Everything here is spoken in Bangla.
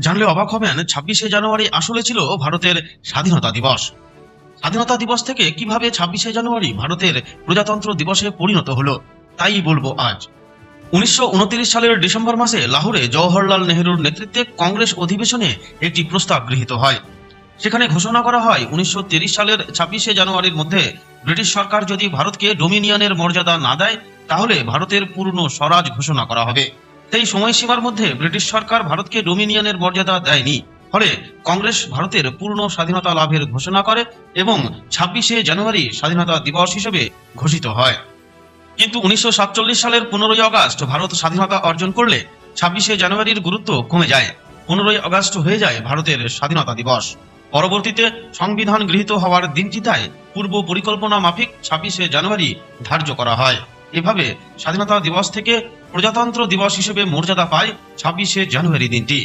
জানলে অবাক হবেন, ছাব্বিশে জানুয়ারি আসলে ছিল ভারতের স্বাধীনতা দিবস। স্বাধীনতা দিবস থেকে কীভাবে ছাব্বিশে জানুয়ারি ভারতের প্রজাতন্ত্র দিবসে পরিণত হলো, তাই বলব আজ। উনিশশো উনত্রিশ সালের ডিসেম্বর মাসে লাহোরে জওহরলাল নেহরুর নেতৃত্বে কংগ্রেস অধিবেশনে একটি প্রস্তাব গৃহীত হয়। সেখানে ঘোষণা করা হয়, উনিশশো সালের ছাব্বিশে জানুয়ারির মধ্যে ব্রিটিশ সরকার যদি ভারতকে ডোমিনিয়নের মর্যাদা না দেয়, তাহলে ভারতের পূর্ণ স্বরাজ ঘোষণা করা হবে। সেই সময়সীমার মধ্যে ব্রিটিশ সরকার ভারতকে ডোমিনিয়নের মর্যাদা দেয়নি। ফলে কংগ্রেস ভারতের পূর্ণ স্বাধীনতা লাভের ঘোষণা করে এবং ছাব্বিশে জানুয়ারি স্বাধীনতা দিবস হিসেবে ঘোষিত হয়। কিন্তু উনিশশো সাতচল্লিশ সালের পনেরোই আগস্ট ভারত স্বাধীনতা অর্জন করলে ছাব্বিশে জানুয়ারির গুরুত্ব কমে যায়। পনেরোই আগস্ট হয়ে যায় ভারতের স্বাধীনতা দিবস। পরবর্তীতে সংবিধান গৃহীত হওয়ার দিনটিতায় পূর্ব পরিকল্পনা মাফিক ছাব্বিশে জানুয়ারি ধার্য করা হয়। এভাবে স্বাধীনতা দিবস থেকে প্রজাতন্ত্র দিবস হিসেবে মর্যাদা পায় ছাব্বিশে জানুয়ারি দিনটি।